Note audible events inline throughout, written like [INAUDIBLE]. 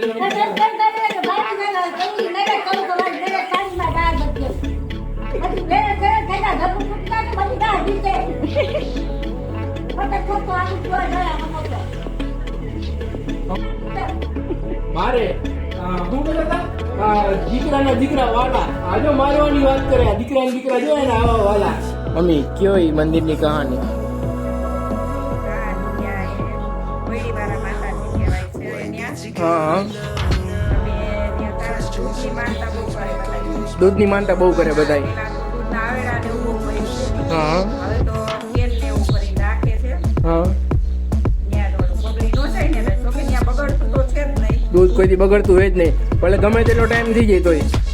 મારે શું બોલો હતા? અ, દીકરાના દીકરા વાલા. આજો મારવાની વાત કરે. દીકરા દીકરા જો ને આવા વાલા. મમ્મી કયો ઈ મંદિરની કહાની? હા દૂધની માનતા બહુ કરે બધાય. હા. હા. દૂધ કોઈ દી બગડતું હોય જ નહીં. ભલે ગમે તેટલો ટાઈમ થઈ જાય તોય.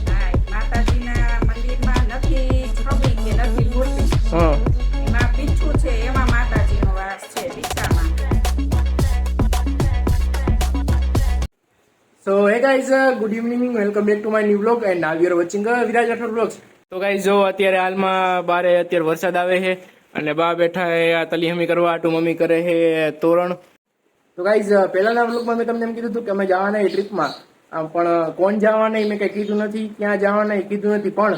Guys good evening welcome back to my new blog and now you're watching Viraj Rathod blogs તો ગાઈઝ જો અત્યારે હાલમાં બારે અત્યારે વરસાદ આવે છે અને બા બેઠા હે આ તલી હમી કરવા આટુ મમ્મી કરે છે તોરણ. તો ગાઈઝ પહેલાના બ્લોગમાં મેં તમને એમ કીધું હતું કે અમે જવાના એ ટ્રીપમાં. પણ કોણ જવાના મેં કંઈ કીધું નથી ક્યાં જવાના એ કીધું નથી. પણ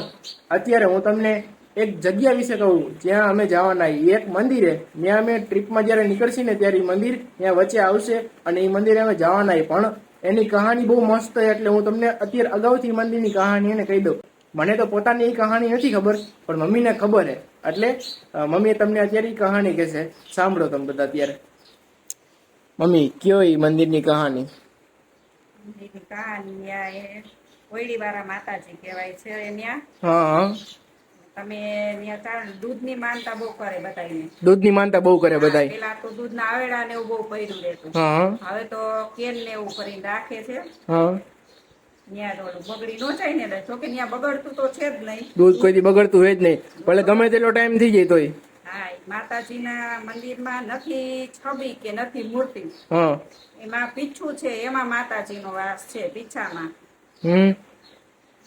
અત્યારે હું તમને એક જગ્યા વિશે કહું જ્યાં અમે જવાના એક મંદિરે ત્યાં અમે ટ્રીપમાં જ્યારે નીકળશી ને ત્યારે એ મંદિર ત્યાં વચ્ચે આવશે અને એ મંદિરે અમે જવાના પણ એની કહાની બહુ મસ્ત છે એટલે હું તમને અત્યારે અગાઉથી મંદિરની કહાની એને કહી દઉં. મને તો પોતાની એ કહાની નથી ખબર પણ મમ્મીને ખબર છે. એટલે મમ્મી મમ્મીએ તમને અત્યારે કહાની કહેશે સાંભળો તમે બધા અત્યારે. મમ્મી કયો એ મંદિરની કહાની? કહાની માતાજી કહેવાય છે હા હા. તમે દૂધની માનતા બહુ કરે બધાને દૂધની માનતા બહુ કરે બધાય. પેલા તો દૂધના આવેડા ને એવું બહુ પડ્યું રહેતું. હવે તો કેન ને એવું કરીને રાખે છે. હા. દૂધ કોઈ બગડતું હોય જ નહીં. ભલે ગમે તેટલો ટાઈમ થઈ જાય તોય. માતાજીના મંદિરમાં નથી છબી કે નથી મૂર્તિ. એમાં પીછું છે એમાં માતાજીનો વાસ છે પીછામાં હમ.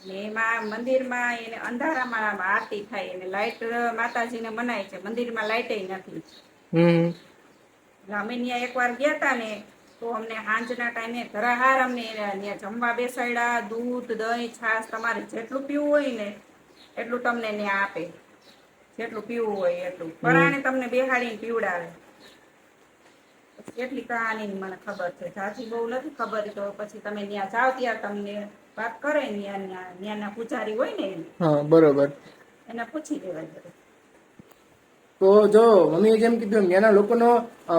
ને એમાં મંદિરમાં એને અંધારામાં આરતી થાય એને લાઇટ માતાજીને મનાય છે. મંદિરમાં લાઈટે નથી. અમે ત્યાં એકવાર ગયા હતા ને તો અમને સાંજના ટાઈમે ધરાહાર અમને ત્યાં જમવા બેસાડ્યા દૂધ દહીં છાશ તમારે જેટલું પીવું હોય ને એટલું તમને ત્યાં આપે. જેટલું પીવું હોય એટલું. પરાણે તમને બેહાડીને પીવડાવે. કેટલી એટલી કહાની મને ખબર છે. જાજી બહુ નથી ખબર તો પછી તમે ત્યાં જાઓ ત્યાં તમને વાત કરે ને ત્યાં ત્યાંના પૂજારી હોય ને હા બરોબર. એને પૂછી લેવાય તો જો મમ્મીએ જેમ કીધું ત્યાંના લોકોનો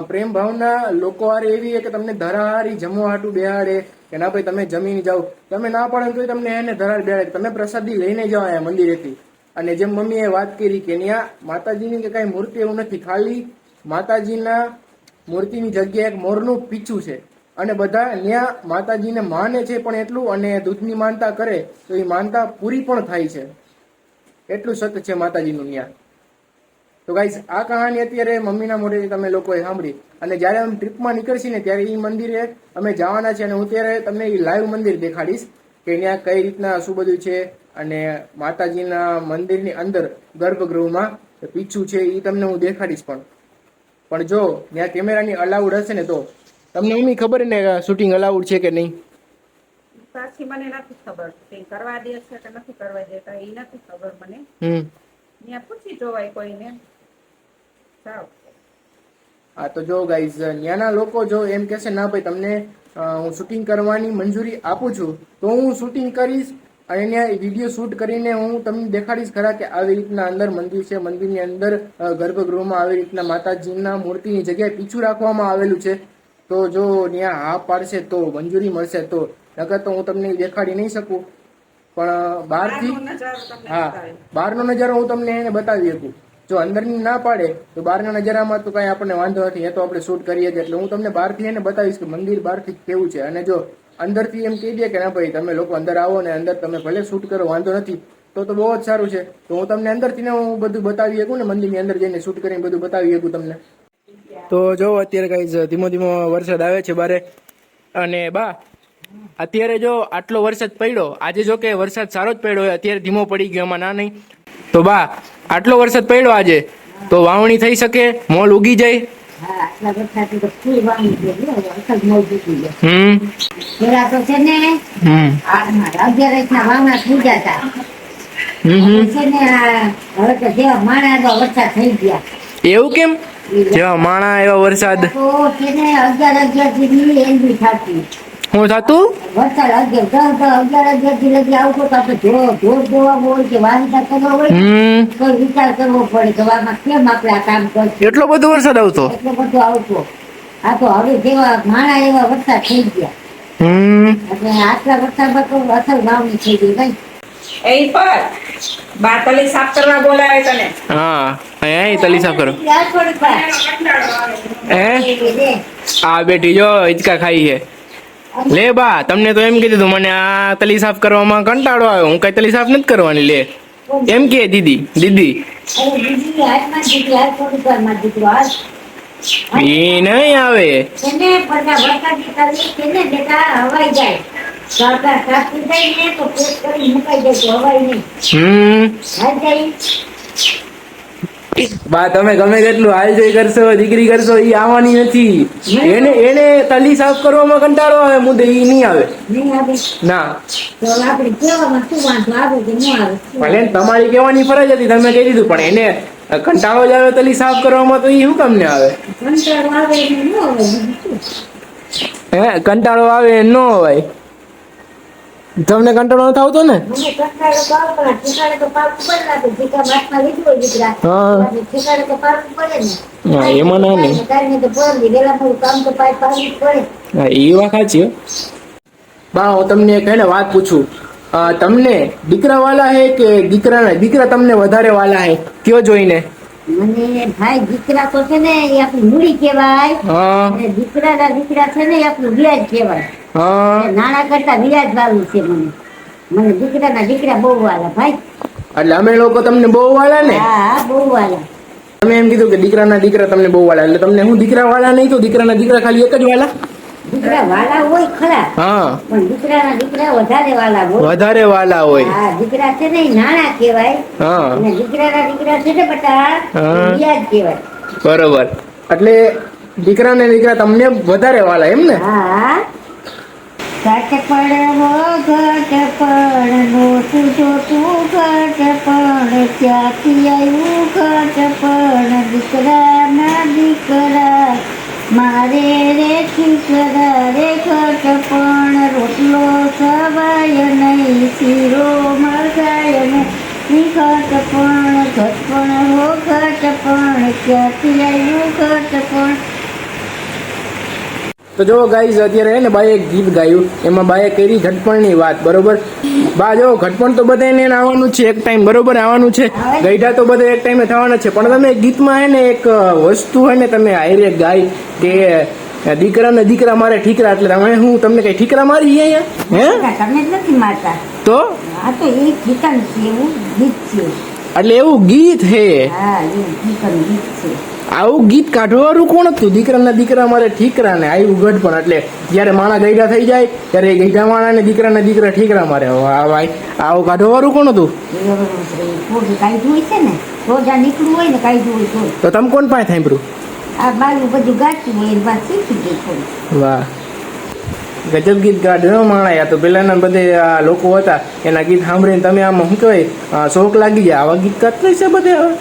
પ્રેમ ભાવના લોકો હારે એવી કે તમને ધરાહારી જમવા હાટું બેહાડે કે ના ભાઈ તમે જમીને જાઓ. તમે ના પાડો તો તમને એને ધરાર બેહાડે. તમે પ્રસાદી લઈને જાઓ અહીંયા મંદિરેથી. અને જેમ મમ્મીએ વાત કરી કે ત્યાં માતાજીની કે કાંઈ મૂર્તિ એવું નથી ખાલી માતાજીના મૂર્તિની જગ્યાએ એક મોરનું પીછું છે. અને બધા ત્યાં માતાજીને માને છે પણ એટલું અને દૂધની માનતા કરે, તો એ માનતા પૂરી પણ થાય છે. એટલું સત્ય છે માતાજીનું ત્યાં તો ગાઈઝ આ કહાની અત્યારે મમ્મીના મોઢેથી તમે લોકોએ સાંભળી. અને જ્યારે અમે ટ્રીપમાં નીકળશી ને ત્યારે એ મંદિરે અમે જવાના છે અને હું ત્યારે તમને એ લાઈવ મંદિર દેખાડીશ કે ત્યાં કઈ રીતના શું બધું છે અને માતાજીના મંદિરની અંદર ગર્ભગૃહમાં પીછું છે એ તમને હું દેખાડીશ પણ. પણ જો ત્યાં કેમેરાની અલાઉડ હશે ને તો તમને એમની ખબર ને શૂટિંગ અલાઉડ છે કે નહીં? સાચી મને નથી ખબર. તે કરવા દે છે કે નથી કરવા દેતા એ નથી ખબર મને. હમ. ત્યાં પૂછી જોવાય કોઈને. સાવ હા તો જો ગાઈઝ ત્યાંના લોકો જો એમ કહેશે ના ભાઈ તમને હું શૂટિંગ કરવાની મંજૂરી આપું છું તો હું શૂટિંગ કરીશ અને ત્યાં વીડિયો શૂટ કરીને હું તમને દેખાડીશ ખરા કે આવી રીતના અંદર મંદિર છે. મંદિરની અંદર ગર્ભગૃહમાં આવી રીતના માતાજીના મૂર્તિની જગ્યાએ પીછું રાખવામાં આવેલું છે. તો જો ત્યાં હા પાડશે તો મંજૂરી મળશે તો. નકર તો હું તમને દેખાડી નહીં શકું. પણ બહારથી હા. બહારનો નજારો હું તમને એને બતાવી શકું. જો અંદરની ના પાડે તો બહારના નજારામાં તો કઈ આપણને વાંધો નથી. એ તો આપણે શૂટ કરીએ છીએ એટલે હું તમને બહારથી એને બતાવીશ કે મંદિર બહારથી કેવું છે. અને જો અંદરથી એમ કહી દે કે ના ભાઈ તમે લોકો અંદર આવો ને અંદર તમે ભલે શૂટ કરો વાંધો નથી. તો તો બહુ જ સારું છે. તો હું તમને અંદરથી ને હું બધું બતાવી શકું ને મંદિરની અંદર જઈને શૂટ કરીને બધું બતાવી શકું તમને. તો જો અત્યારે કઈ ધીમો ધીમો વરસાદ આવે છે બારે. અને બા, અત્યારે જો આટલો વરસાદ પડ્યો, આજે જો કે વરસાદ સારો જ પડ્યો, અત્યારે ધીમો પડી ગયો એમાં ના નહીં. તો બા, આટલો વરસાદ પડ્યો આજે, તો વાવણી થઈ શકે? મોલ ઉગી જાય? એવું કેમ? જેવા માણા એવા વરસાદ. એન્ટ્રી થતી? એટલો બધો વરસાદ આવતો? એટલો બધો આવતો આ તો હવે જેવા માણા એવા વરસાદ થઈ ગયા હમ. આટલા વરસાદમાં તો અસલ વાવણી થઈ ગઈ કઈ એ પર બાટલી સાફ કરવા બોલાવે તને. હા અહીંયા તલી સાફ કરો. હે? એ આ બેટી જો હિચકા ખાઈ છે. લે બા તમને તો એમ કીધું તું મને આ તલી સાફ કરવામાં કંટાળો આવ્યો. હું કઈ તલી સાફ નથી કરવાની લે. એમ કે દીદી દીદી. એ નહીં આવે. બા તમે ગમે તેટલું હાલ જોઈ કરશો દીકરી કરશો એ આવવાની નથી. એને એને તલી સાફ કરવામાં કંટાળો આવે મુદ્દે એ નહીં આવે. ના. ભલે તમારી કહેવાની ફરજ હતી તમે કહી દીધું પણ એને કંટાળો જ આવે તલી સાફ કરવામાં તો એ શું કામ ને આવે? હે કંટાળો આવે ન હોય. તમને કંટાળો નથી આવતો ને? ને દીકરા હા. ને એમાં ના. કાંઈ હા એ વાત સાચી બા હું તમને એક વાત પૂછું. તમને દીકરા વાલા હે કે દીકરા દીકરા તમને વધારે વાલા હે? કયો જોઈને? મને ભાઈ દીકરા તો છે ને એ આપણી મૂડી કહેવાય. દીકરાના દીકરા છે ને એ આપણું વ્યાજ કહેવાય. હા. એ કરતા વ્યાજ વાળું છે મને. મને દીકરાના દીકરા બહુ વાલા ભાઈ. એટલે અમે લોકો તમને બહુ વાલા ને? હા બહુ વાલા. તમે એમ કીધું કે દીકરાના દીકરા તમને બહુ વાલા. એટલે તમને હું દીકરા વાળા નહીં તો દીકરાના દીકરા ખાલી એક જ વાલા? દીકરા વાલા હોય ખરા. હા. પણ દીકરાના દીકરા વધારે વાલા હોય. વધારે વાલા હોય. હા દીકરા છે ને એ કહેવાય. હા. અને દીકરાના દીકરા છે ને બટા વ્યાજ કહેવાય. બરોબર. એટલે દીકરા ને દીકરા તમને વધારે વાલા એમ ને? હા. ઘટપણ ઘટપણ નો તુજો તું ઘટપણ ક્યાંથી આવ્યું ઘટપણ દીકરા ના દીકરા. મારે રે ખીકરા રે ઘટપણ રોટલો સવાય નહીં, શીરો મરગાય નહીં. ઘટપણ ઘટપણ હો ઘટપણ ક્યાંથી આવ્યું ઘટપણ તો જો ગાઈઝ અત્યારે હે ને બાએ એક ગીત ગાયું. એમાં બાએ કરી ઘટપણની વાત બરોબર? બા જો ઘટપણ તો બધાને એને આવવાનું છે એક ટાઈમ બરોબર આવવાનું છે. ગઈઢા તો બધા એક ટાઈમે થવાના છે. પણ તમે ગીતમાં હે ને એક વસ્તુ હે ને તમે આયરે ગાય કે દીકરા ને દીકરા મારે ઠીકરા એટલે તમે હું તમને કઈ ઠીકરા મારી અહીંયા? હે? તમે જ નથી મારતા. તો? આ તો એ કીર્તન છે એવું ગીત છે. એટલે એવું ગીત હે. આવું ગીત કાઢવાનું કોણ હતું? દીકરાના દીકરા મારે ઠીકરા ને આવ્યું ગઢપણ એટલે જ્યારે માણા ગઈઢા થઈ જાય ત્યારે એ ગઈઢા માણા ને દીકરાના દીકરા ઠીકરા મારે. હા ભાઈ આવું કાઢવાનું કોણ હતું? તો. તમે કોણ પાસે સાંભળ્યું? આ બાજુ બધું હોય વાહ. ગજબ ગીત ગાઢ માણા તો પેલાના બધે આ લોકો હતા, એના ગીત સાંભળીને તમે આમ શું કહેવાય શોખ લાગી જાય આવા ગીત ગાતા છે બધે હવે?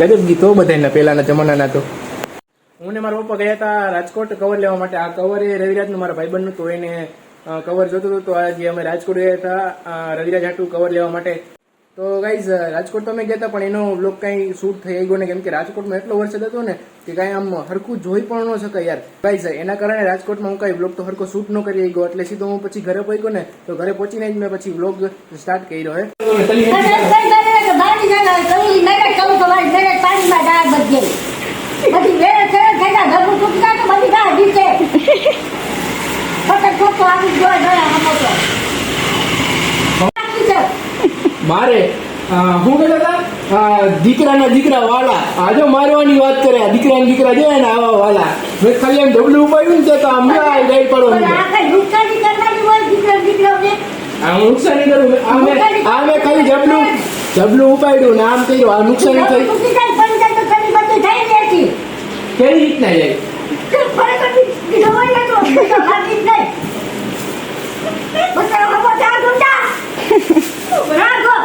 ગજબ ગીતો બધાના પેલાના જમાનાના તો. હું ને મારા પપ્પા ગયા હતા રાજકોટ કવર લેવા માટે. આ કવર એ રવિરાજનું મારા ભાઈબંધનું તો એને કવર જોતું હતું. તો આજે અમે રાજકોટ ગયા હતા રવિરાજ હાટું કવર લેવા માટે. તો ગાઈઝ રાજકોટ તો અમે ગયા હતા પણ એનો બ્લોગ કાંઈ શૂટ થઈ ગયો ને કેમ કે રાજકોટમાં એટલો વરસાદ હતો ને કે કાંઈ આમ હરખું જોઈ પણ ન શકાય યાર. ગાઈઝ એના કારણે રાજકોટમાં હું કાંઈ બ્લોગ તો હરખો શૂટ ન કરી ગયો. એટલે સીધો હું પછી ઘરે પહોંચ્યો ને તો ઘરે પહોંચીને જ મેં પછી બ્લોગ સ્ટાર્ટ કર્યો હે. [LAUGHS] ફટક ફટક આવી ગયો. મારે શું કહેતા હતા દીકરાના દીકરા વાલા આજે મારવાની વાત કરે આ દીકરાના દીકરા જાય ને આવા વાલા મેં ખાલી એમ ડબલું ઉપાડ્યું ને તો આમ આ દીકરા દીકરાઓને. આ નુકસાની કરું? આ મેં આ મેં ખાલી જબલું જબલું ઉપાડ્યું ને આમ કર્યું આ નુકસાની થઈ કેવી રીતના જાય ખરેખર બીજો કોઈ નતો બીજો લાગી જ નહીં બધા ખબર ચા દુંડા રાખો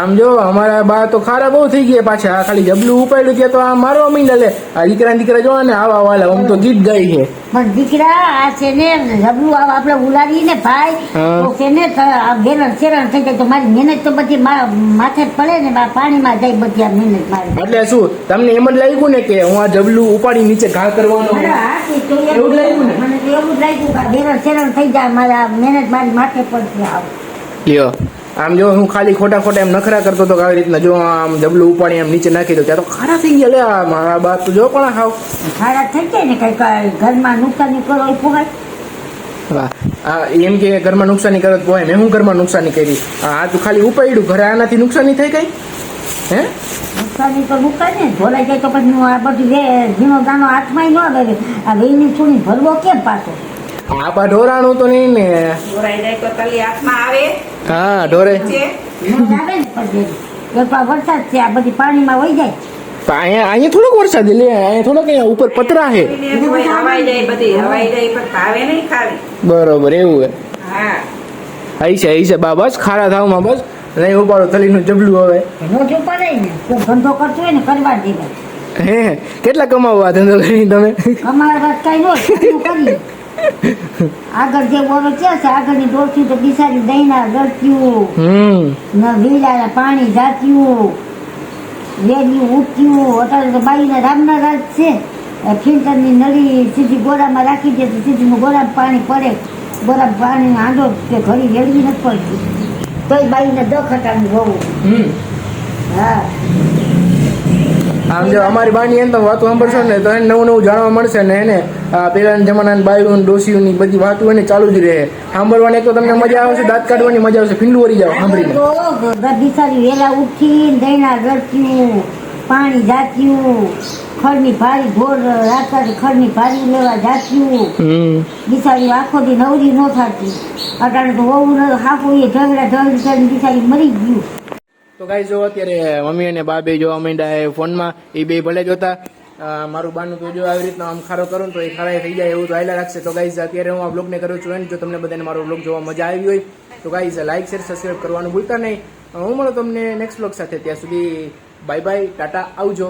આમ જો અમારા બા તો ખારા બહુ થઈ ગયા પાછા. આ ખાલી જબલું ઉપાડ્યું કે તો આ મારવા મીંડા લે. આ દીકરા દીકરા જોવા ને આવા વાલા આમ તો ગીત ગાય છે. પણ દીકરા આ છે ને જબલું આવા આપણે ઉલાડીએ ને ભાઈ તો છે ને બેરણ શેરણ થઈ જાય તો મારી મહેનત તો બધી માથે જ પડે ને પાણીમાં જાય બધી આ મહેનત મારી. એટલે શું તમને એમ જ લાગ્યું ને કે હું આ જબલું ઉપાડી નીચે ઘા કરવાનો એવું લાગ્યું ને? મને એવું જ લાગ્યું કે શેરણ થઈ જાય મારા મહેનત મારી માથે પડશે આવું. લ્યો. આમ જો હું ખાલી ખોટા ખોટા એમ નખરા કરતો હતો આવી રીતના જો આમ જબલું ઉપાડી એમ નીચે નાખી દઉં ત્યાં તો ખારા થઈ ગયા લે આ મારા બા તો જો પણ ખાવ ખારા થઈ જાય ને કઈ ઘરમાં નુકસાની કરો પોહાય. આ એમ કે ઘરમાં નુકસાની કરો પોહાય. મેં હું ઘરમાં નુકસાની કરી? આ તું ખાલી ઉપાડ્યું. ઘરે આનાથી નુકસાની થઈ ગઈ હે? નુકસાની તો નુકસાન ને ધોલાઈ જાય તો પછી આ બધું ઝીણો દાણો હાથમાં ન આવે આ વેઈની છોડી ભરવો કેમ પાછો? આપા ઢોરાણું તો નહીં ને. ઢોરાઈ જાય તો તલી હાથમાં આવે. હા ઢોરે અહીંયા અહીંયા થોડોક વરસાદ લે, અહીંયા થોડોક અહીંયા ઉપર પતરા છે. બરોબર, એવું હે. આઈ છે આઈ છે, બા, બસ થાવમાં બસ. નહીં ઉપાડો, થલીનું જબલું હવે. ધંધો હે. કેટલા કમાવવા ધંધો કરી તમે? આગળ જે બોરો છે આગળની ડોલથી તો બિસારી દહીંના ગળક્યું હમ. ન વીલાના પાણી જાત્યું વેડિયું ઉઠ્યું. અત્યારે તો બાઈના રામના રાજ છે. ફિલ્ટરની નળી સીધી ગોળામાં રાખી દે તો સીધું ગોળામાં પાણી પડે. ગોળામાં પાણી આંધો કે ઘડી વેડવી નથી પડતી. તોય બાઈને હટાવી હોવું. હા. આમ જો અમારી બાની એમ તમે વાતો સાંભળશો ને તો એને નવું નવું જાણવા મળશે ને એને આ પેલાના જમાનાની બાયું ડોસીઓની બધી વાતો એને ચાલુ જ રહે. સાંભળવાની એક તો તમને મજા આવશે દાંત કાઢવાની મજા આવશે ફીંડું વળી જાવ સાંભળીને. તો બિચારી વેલા ઉઠી દહીંના ગળત્યું પાણી જાત્યું ખડની ભારી ઢોર રાત્રે ખડની ભારી લેવા જાત્યું. હમ. બિચારી આખો દી નવરી ન થતી. અટાણે તો વહુ ન હાકું એ ઢગડા ઢગડી કરીને બિચારી મરી ગયું. તો ગાઈ જો અત્યારે મમ્મી અને બા બે જોવા માંડ્યા ફોનમાં, એ બે ભલે જોતા. મારું બાનું તો જો આવી રીતના આમ ખારો કરું તો એ ખારા થઈ જાય એવું તો આયલા રાખશે. તો ગાઈઝ અત્યારે હું આ બ્લોગને કરું છું અને જો તમને બધાને મારો બ્લોગ જોવા મજા આવી હોય, તો ગાઈઝ લાઈક શેર સબસ્ક્રાઈબ કરવાનું ભૂલતા નહીં. હું મળું તમને નેક્સ્ટ બ્લોગ સાથે. ત્યાં સુધી બાય બાય ટાટા, આવજો.